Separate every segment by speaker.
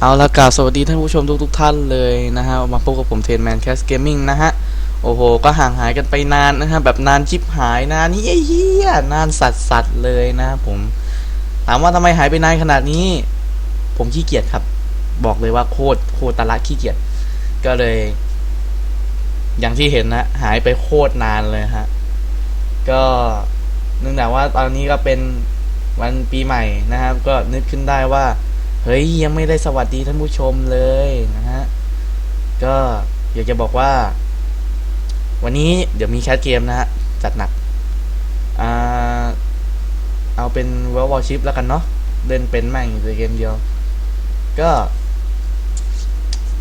Speaker 1: เอาละกราบสวัสดีท่านผู้ชมทุกๆท่านเลยนะฮะ มาพบกับผมเทนแมนแคสเกมมิ่งนะฮะ โอ้โห ก็ห่างหายกันไปนานนะฮะ แบบนานชิบหายนานเฮี้ยนานสัสสัสๆเลยนะผม ถามว่าทำไมหายไปนานขนาดนี้ ผมขี้เกียจครับ บอกเลยว่าโคตรโคตรตะละขี้เกียจก็เลย อย่างที่เห็นนะหายไปโคตรนานเลยฮะ ก็เนื่องจากว่าตอนนี้ก็เป็นวันปีใหม่นะครับ ก็นึกขึ้นได้ว่า เฮ้ยยังไม่ได้สวัสดีท่านผู้ชมเลยนะฮะ ก็อยากจะบอกว่า วันนี้เดี๋ยวมีแคสเกมนะฮะ จัดหนักอ่าเอาเป็น World Warship แล้วกันเนาะเล่นเป็นแม่งอยู่แต่เกมเดียว ก็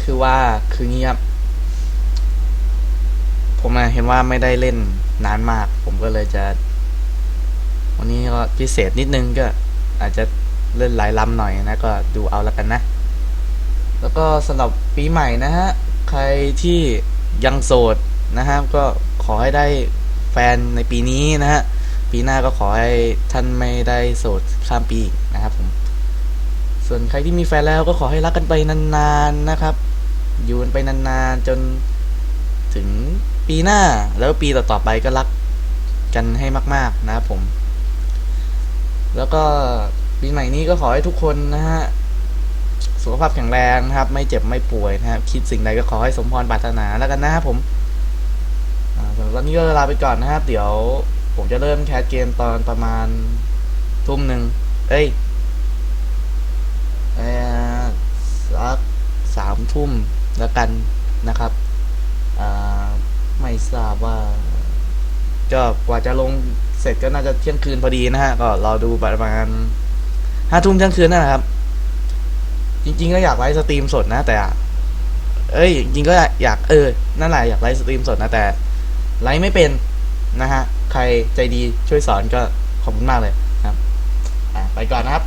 Speaker 1: คือว่าคืองี้ครับผมเห็นว่าไม่ได้เล่นนานมาก ผมก็เลยจะ วันนี้ก็พิเศษนิดนึงก็อาจจะ เล่นหลายลำหน่อยนะก็ดูเอาแล้วกันนะ แล้วก็สำหรับปีใหม่นะฮะ ใครที่ยังโสดนะฮะก็ขอให้ได้แฟนในปีนี้นะฮะ ปีหน้าก็ขอให้ท่านไม่ได้โสดข้ามปีนะครับผม ส่วนใครที่มีแฟนแล้วก็ขอให้รักกันไปนานๆนะครับ อยู่กันไปนานๆจนถึงปีหน้าแล้วปีต่อๆไปก็รักกันให้มาก ๆ นะครับผม แล้วก็ ปีใหม่นี้ก็ขอให้ทุกคนนะฮะ สุขภาพแข็งแรงนะครับ ไม่เจ็บไม่ป่วยนะครับ คิดสิ่งใดก็ขอให้สมพรปรารถนาแล้วกันนะครับผมสำหรับวันนี้ก็ลาไปก่อนนะครับ เดี๋ยวผมจะเริ่มแคสเกมตอนประมาณทุ่มหนึ่ง เอ้ยเออสักสามทุ่มแล้วกันนะครับไม่ทราบว่าก็กว่าจะลงเสร็จก็น่าจะเที่ยงคืนพอดีนะฮะ ก็รอดูประมาณ ห้าทุ่มเที่ยงคืนนั่นแหละครับ จริง ๆ ก็อยากไลฟ์สตรีมสดนะแต่ เอ้ย จริงก็อยากเออ นั่นแหละอยากไลฟ์สตรีมสดนะแต่ไลฟ์ไม่เป็นนะฮะ ใครใจดีช่วยสอนก็ขอบคุณมากเลยครับ อะไปก่อนนะครับ